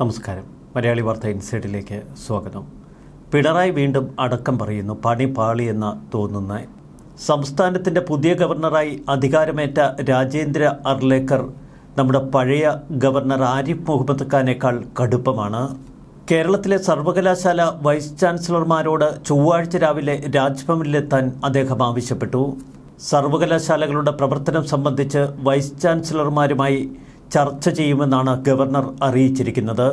നമസ്കാരം. മലയാളി വാർത്ത ഇൻസൈഡിലേക്ക് സ്വാഗതം. പിണറായി വീണ്ടും അടക്കം പറയുന്നു പണി എന്ന് തോന്നുന്ന. സംസ്ഥാനത്തിന്റെ പുതിയ ഗവർണറായി അധികാരമേറ്റ രാജേന്ദ്ര അർലേക്കർ നമ്മുടെ പഴയ ഗവർണർ ആരിഫ് മുഹമ്മദ് ഖാനേക്കാൾ കടുപ്പമാണ്. കേരളത്തിലെ സർവകലാശാല വൈസ് ചാൻസലർമാരോട് ചൊവ്വാഴ്ച രാവിലെ രാജ്ഭവനിലെത്താൻ അദ്ദേഹം ആവശ്യപ്പെട്ടു. സർവകലാശാലകളുടെ പ്രവർത്തനം സംബന്ധിച്ച് വൈസ് ചാൻസലർമാരുമായി ചർച്ച ചെയ്യുമെന്നാണ് ഗവർണർ അറിയിച്ചിരിക്കുന്നത്.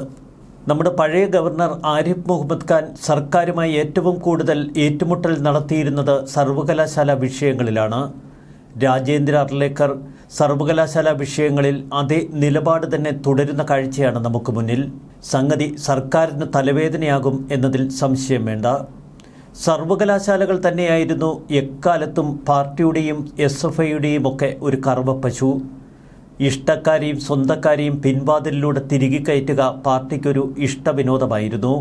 നമ്മുടെ പഴയ ഗവർണർ ആരിഫ് മുഹമ്മദ് ഖാൻ സർക്കാരുമായി ഏറ്റവും കൂടുതൽ ഏറ്റുമുട്ടൽ നടത്തിയിരുന്നത് സർവകലാശാല വിഷയങ്ങളിലാണ്. രാജേന്ദ്ര അർലേക്കർ സർവകലാശാല വിഷയങ്ങളിൽ അതേ നിലപാട് തന്നെ തുടരുന്ന കാഴ്ചയാണ് നമുക്ക് മുന്നിൽ. സംഗതി സർക്കാരിന് തലവേദനയാകും എന്നതിൽ സംശയം വേണ്ട. സർവകലാശാലകൾ തന്നെയായിരുന്നു എക്കാലത്തും പാർട്ടിയുടെയും എസ് എഫ് ഐയുടെയും ഒക്കെ ഒരു പശു ഇഷ്ടക്കാരെയും സ്വന്തക്കാരെയും പിൻവാതിലിലൂടെ തിരികെ കയറ്റുക പാർട്ടിക്കൊരു ഇഷ്ടവിനോദമായിരുന്നു.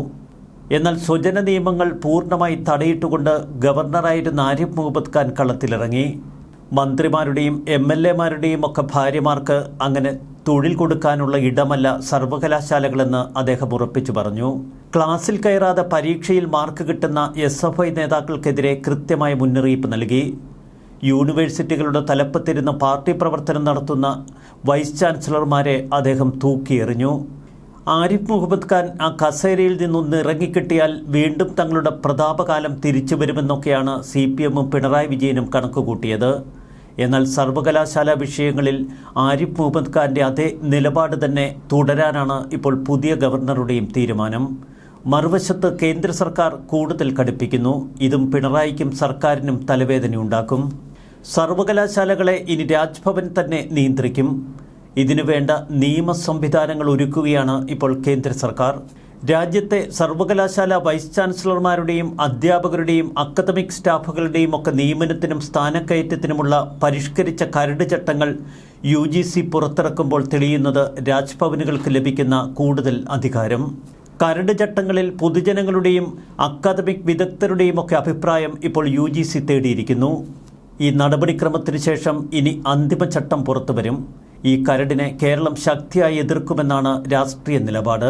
എന്നാൽ സ്വജന നിയമങ്ങൾ പൂർണമായി തടയിട്ടുകൊണ്ട് ഗവർണറായിരുന്ന ആരിഫ് മുഹമ്മദ് ഖാൻ കളത്തിലിറങ്ങി. മന്ത്രിമാരുടെയും എം എൽ എമാരുടെയും ഒക്കെ ഭാര്യമാർക്ക് അങ്ങനെ തൊഴിൽ കൊടുക്കാനുള്ള ഇടമല്ല സർവകലാശാലകളെന്ന് അദ്ദേഹം ഉറപ്പിച്ചു പറഞ്ഞു. ക്ലാസ്സിൽ കയറാതെ പരീക്ഷയിൽ മാർക്ക് കിട്ടുന്ന എസ് നേതാക്കൾക്കെതിരെ കൃത്യമായ മുന്നറിയിപ്പ് നൽകി. യൂണിവേഴ്സിറ്റികളുടെ തലപ്പത്തിരുന്ന് പാർട്ടി പ്രവർത്തനം നടത്തുന്ന വൈസ് ചാൻസലർമാരെ അദ്ദേഹം തൂക്കിയെറിഞ്ഞു. ആരിഫ് മുഹമ്മദ് ഖാൻ ആ കസേരയിൽ നിന്നൊന്ന് ഇറങ്ങിക്കിട്ടിയാൽ വീണ്ടും തങ്ങളുടെ പ്രതാപകാലം തിരിച്ചു വരുമെന്നൊക്കെയാണ് സി പി എമ്മും പിണറായി വിജയനും കണക്കുകൂട്ടിയത്. എന്നാൽ സർവകലാശാല വിഷയങ്ങളിൽ ആരിഫ് മുഹമ്മദ് ഖാന്റെ അതേ നിലപാട് തന്നെ തുടരാനാണ് ഇപ്പോൾ പുതിയ ഗവർണറുടെയും തീരുമാനം. മറുവശത്ത് കേന്ദ്ര സർക്കാർ കൂടുതൽ കടുപ്പിക്കുന്നു. ഇതും പിണറായിക്കും സർക്കാരിനും തലവേദനയുണ്ടാക്കും. സർവകലാശാലകളെ ഇനി രാജ്ഭവൻ തന്നെ നിയന്ത്രിക്കും. ഇതിനു വേണ്ട നിയമ സംവിധാനങ്ങൾ ഒരുക്കുകയാണ് ഇപ്പോൾ കേന്ദ്ര സർക്കാർ. രാജ്യത്തെ സർവകലാശാല വൈസ് ചാൻസലർമാരുടെയും അധ്യാപകരുടെയും അക്കാദമിക് സ്റ്റാഫുകളുടെയും ഒക്കെ നിയമനത്തിനും സ്ഥാനക്കയറ്റത്തിനുമുള്ള പരിഷ്കരിച്ച കരട് ചട്ടങ്ങൾ യു പുറത്തിറക്കുമ്പോൾ തെളിയുന്നത് രാജ്ഭവനുകൾക്ക് ലഭിക്കുന്ന കൂടുതൽ അധികാരം. കരട് ചട്ടങ്ങളിൽ പൊതുജനങ്ങളുടെയും അക്കാദമിക് വിദഗ്ധരുടെയും ഒക്കെ അഭിപ്രായം ഇപ്പോൾ യു ജി സി തേടിയിരിക്കുന്നു. ഈ നടപടിക്രമത്തിന് ശേഷം ഇനി അന്തിമ ചട്ടം പുറത്തുവരും. ഈ കരടിനെ കേരളം ശക്തിയായി എതിർക്കുമെന്നാണ് രാഷ്ട്രീയ നിലപാട്.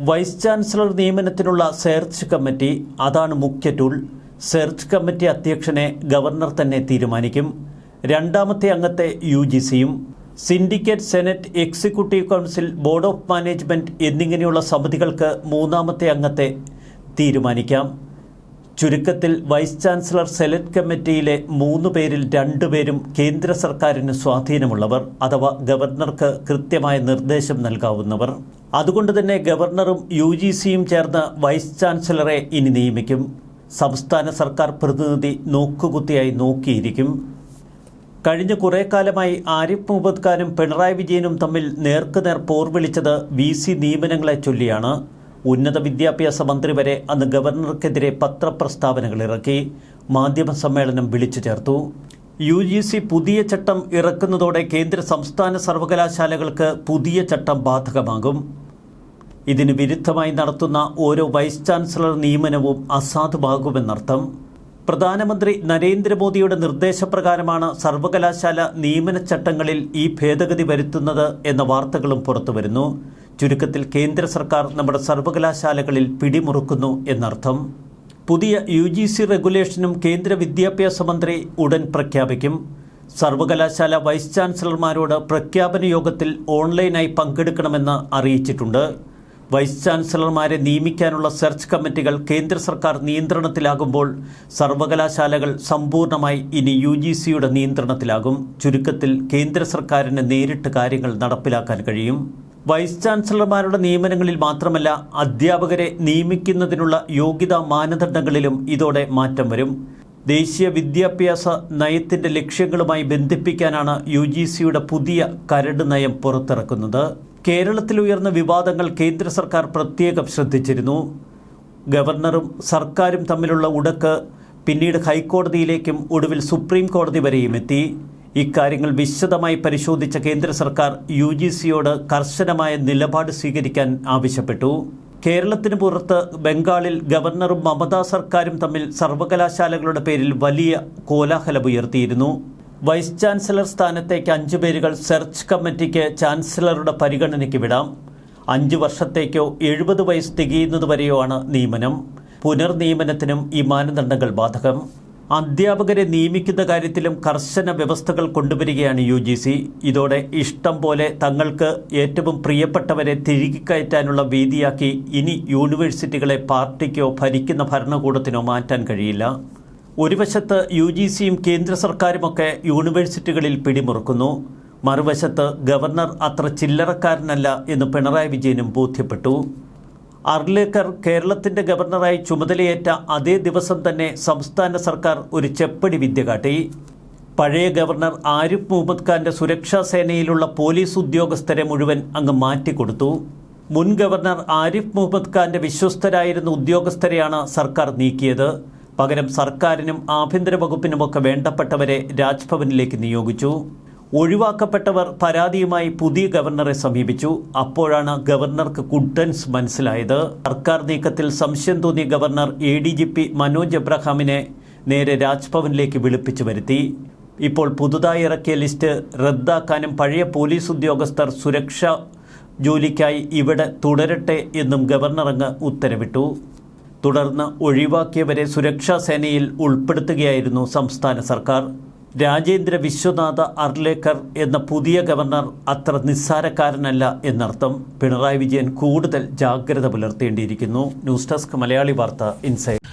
വൈസ് ചാൻസലർ നിയമനത്തിനുള്ള സെർച്ച് കമ്മിറ്റി അതാണ് മുഖ്യ ടൂൾ. സെർച്ച് കമ്മിറ്റി അധ്യക്ഷനെ ഗവർണർ തന്നെ തീരുമാനിക്കും. രണ്ടാമത്തെ അംഗത്തെ യു ജി സിയും syndicate senate executive council board of management എന്നിങ്ങനെയുള്ള സമിതികൾക്ക് മൂന്നാമത്തെ അംഗത്തെ തീരുമാനിക്കാം. ചുരുക്കത്തിൽ വൈസ് ചാൻസലർ സെലക്ട് കമ്മിറ്റിയിലെ മൂന്ന് പേരിൽ രണ്ടുപേരും കേന്ദ്ര സർക്കാരിന് സ്വാധീനമുള്ളവർ അഥവാ ഗവർണർക്ക് കൃത്യമായ നിർദ്ദേശം നൽകാവുന്നവർ. അതുകൊണ്ട് തന്നെ ഗവർണറും യു ജി സിയും ചേർന്ന് വൈസ് ചാൻസലറെ ഇനി നിയമിക്കും. സംസ്ഥാന സർക്കാർ പ്രതിനിധി നോക്കുകുത്തിയായി നോക്കിയിരിക്കും. കഴിഞ്ഞ കുറേ കാലമായി ആരിഫ് മുഹമ്മദ് ഖാനും പിണറായി വിജയനും തമ്മിൽ നേർക്കുനേർ പോർവിളിച്ചത് വി സി നിയമനങ്ങളെ ചൊല്ലിയാണ്. ഉന്നത വിദ്യാഭ്യാസ മന്ത്രി വരെ അന്ന് ഗവർണർക്കെതിരെ പത്രപ്രസ്താവനകൾ ഇറക്കി. മാധ്യമ സമ്മേളനം വിളിച്ചു ചേർത്തു. യു ജി സി പുതിയ ചട്ടം ഇറക്കുന്നതോടെ കേന്ദ്ര സംസ്ഥാന സർവകലാശാലകൾക്ക് പുതിയ ചട്ടം ബാധകമാകും. ഇതിന് വിരുദ്ധമായി നടത്തുന്ന ഓരോ വൈസ് ചാൻസലർ നിയമനവും അസാധുവാകുമെന്നർത്ഥം. പ്രധാനമന്ത്രി നരേന്ദ്രമോദിയുടെ നിർദ്ദേശപ്രകാരമാണ് സർവകലാശാല നിയമന ചട്ടങ്ങളിൽ ഈ ഭേദഗതി വരുത്തുന്നത് എന്ന വാർത്തകളും പുറത്തുവരുന്നു. ചുരുക്കത്തിൽ കേന്ദ്ര സർക്കാർ നമ്മുടെ സർവകലാശാലകളിൽ പിടിമുറുക്കുന്നു എന്നർത്ഥം. പുതിയ യു ജി സി റെഗുലേഷനും കേന്ദ്ര വിദ്യാഭ്യാസ മന്ത്രി ഉടൻ പ്രഖ്യാപിക്കും. സർവകലാശാല വൈസ് ചാൻസലർമാരോട് പ്രഖ്യാപന യോഗത്തിൽ ഓൺലൈനായി പങ്കെടുക്കണമെന്ന് അറിയിച്ചിട്ടുണ്ട്. വൈസ് ചാൻസലർമാരെ നിയമിക്കാനുള്ള സെർച്ച് കമ്മിറ്റികൾ കേന്ദ്ര സർക്കാർ നിയന്ത്രണത്തിലാകുമ്പോൾ സർവകലാശാലകൾ സമ്പൂർണമായി ഇനി യു ജി സിയുടെ നിയന്ത്രണത്തിലാകും. ചുരുക്കത്തിൽ കേന്ദ്ര സർക്കാരിന് നേരിട്ട് കാര്യങ്ങൾ നടപ്പിലാക്കാൻ കഴിയും. വൈസ് ചാൻസലർമാരുടെ നിയമനങ്ങളിൽ മാത്രമല്ല അധ്യാപകരെ നിയമിക്കുന്നതിനുള്ള യോഗ്യതാ മാനദണ്ഡങ്ങളിലും ഇതോടെ മാറ്റം വരും. ദേശീയ വിദ്യാഭ്യാസ നയത്തിന്റെ ലക്ഷ്യങ്ങളുമായി ബന്ധിപ്പിക്കാനാണ് യു പുതിയ കരട് നയം പുറത്തിറക്കുന്നത്. കേരളത്തിൽ ഉയർന്ന വിവാദങ്ങൾ കേന്ദ്ര സർക്കാർ പ്രത്യേകം ശ്രദ്ധിച്ചിരുന്നു. ഗവർണറും സർക്കാരും തമ്മിലുള്ള ഉടക്ക് പിന്നീട് ഹൈക്കോടതിയിലേക്കും ഒടുവിൽ സുപ്രീം കോടതി വരെയും എത്തി. ഇക്കാര്യങ്ങൾ വിശദമായി പരിശോധിച്ച കേന്ദ്ര സർക്കാർ യു ജി സിയോട് കർശനമായ നിലപാട് സ്വീകരിക്കാൻ ആവശ്യപ്പെട്ടു. കേരളത്തിന് പുറത്ത് ബംഗാളിൽ ഗവർണറും മമതാ സർക്കാരും തമ്മിൽ സർവകലാശാലകളുടെ പേരിൽ വലിയ കോലാഹലമുയർത്തിയിരുന്നു. വൈസ് ചാൻസലർ സ്ഥാനത്തേക്ക് അഞ്ചു പേരുകൾ സെർച്ച് കമ്മിറ്റിക്ക് ചാൻസലറുടെ പരിഗണനയ്ക്ക് വിടാം. അഞ്ചു വർഷത്തേക്കോ എഴുപത് വയസ്സ് തികയുന്നതുവരെയോ ആണ് നിയമനം. പുനർനിയമനത്തിനും ഈ മാനദണ്ഡങ്ങൾ ബാധകം. അധ്യാപകരെ നിയമിക്കുന്ന കാര്യത്തിലും കർശന വ്യവസ്ഥകൾ കൊണ്ടുവരികയാണ് യു ജി സി. ഇതോടെ ഇഷ്ടം പോലെ തങ്ങൾക്ക് ഏറ്റവും പ്രിയപ്പെട്ടവരെ തിരികെ കയറ്റാനുള്ള വേദിയാക്കി ഇനി യൂണിവേഴ്സിറ്റികളെ പാർട്ടിക്കോ ഭരിക്കുന്ന ഭരണകൂടത്തിനോ മാറ്റാൻ കഴിയില്ല. ഒരു വശത്ത് യു ജി സിയും കേന്ദ്ര സർക്കാരുമൊക്കെ യൂണിവേഴ്സിറ്റികളിൽ പിടിമുറുക്കുന്നു. മറുവശത്ത് ഗവർണർ അത്ര ചില്ലറക്കാരനല്ല എന്ന് പിണറായി വിജയനും ബോധ്യപ്പെട്ടു. അർലേക്കർ കേരളത്തിന്റെ ഗവർണറായി ചുമതലയേറ്റ അതേ ദിവസം തന്നെ സംസ്ഥാന സർക്കാർ ഒരു ചെപ്പടി വിദ്യ കാട്ടി. പഴയ ഗവർണർ ആരിഫ് മുഹമ്മദ് ഖാന്റെ സുരക്ഷാ സേനയിലുള്ള പോലീസ് ഉദ്യോഗസ്ഥരെ മുഴുവൻ അങ്ങ് മാറ്റിക്കൊടുത്തു. മുൻ ഗവർണർ ആരിഫ് മുഹമ്മദ് ഖാന്റെ വിശ്വസ്തരായിരുന്ന ഉദ്യോഗസ്ഥരെയാണ് സർക്കാർ നീക്കിയത്. പകരം സർക്കാരിനും ആഭ്യന്തര വകുപ്പിനുമൊക്കെ വേണ്ടപ്പെട്ടവരെ രാജ്ഭവനിലേക്ക് നിയോഗിച്ചു. ഒഴിവാക്കപ്പെട്ടവർ പരാതിയുമായി പുതിയ ഗവർണറെ സമീപിച്ചു. അപ്പോഴാണ് ഗവർണർക്ക് കുട്ടൻസ് മനസ്സിലായത്. സർക്കാർ നീക്കത്തിൽ സംശയം തോന്നിയ governor A D G P Manoj എബ്രഹാമിനെ നേരെ രാജ്ഭവനിലേക്ക് വിളിപ്പിച്ചു വരുത്തി. ഇപ്പോൾ പുതുതായി ഇറക്കിയ ലിസ്റ്റ് റദ്ദാക്കാനും പഴയ പോലീസ് ഉദ്യോഗസ്ഥർ സുരക്ഷാ ജോലിക്കായി ഇവിടെ തുടരട്ടെ എന്നും ഗവർണർ അങ്ങ് ഉത്തരവിട്ടു. തുടർന്ന് ഒഴിവാക്കിയവരെ സുരക്ഷാ സേനയിൽ ഉൾപ്പെടുത്തുകയായിരുന്നു സംസ്ഥാന സർക്കാർ. രാജേന്ദ്ര വിശ്വനാഥ അർലേക്കർ എന്ന പുതിയ ഗവർണർ അത്ര നിസ്സാരക്കാരനല്ല എന്നർത്ഥം. പിണറായി വിജയൻ കൂടുതൽ ജാഗ്രത പുലർത്തേണ്ടിയിരിക്കുന്നു. ന്യൂസ് ഡെസ്ക് മലയാളി വാർത്ത ഇൻസൈഡ്.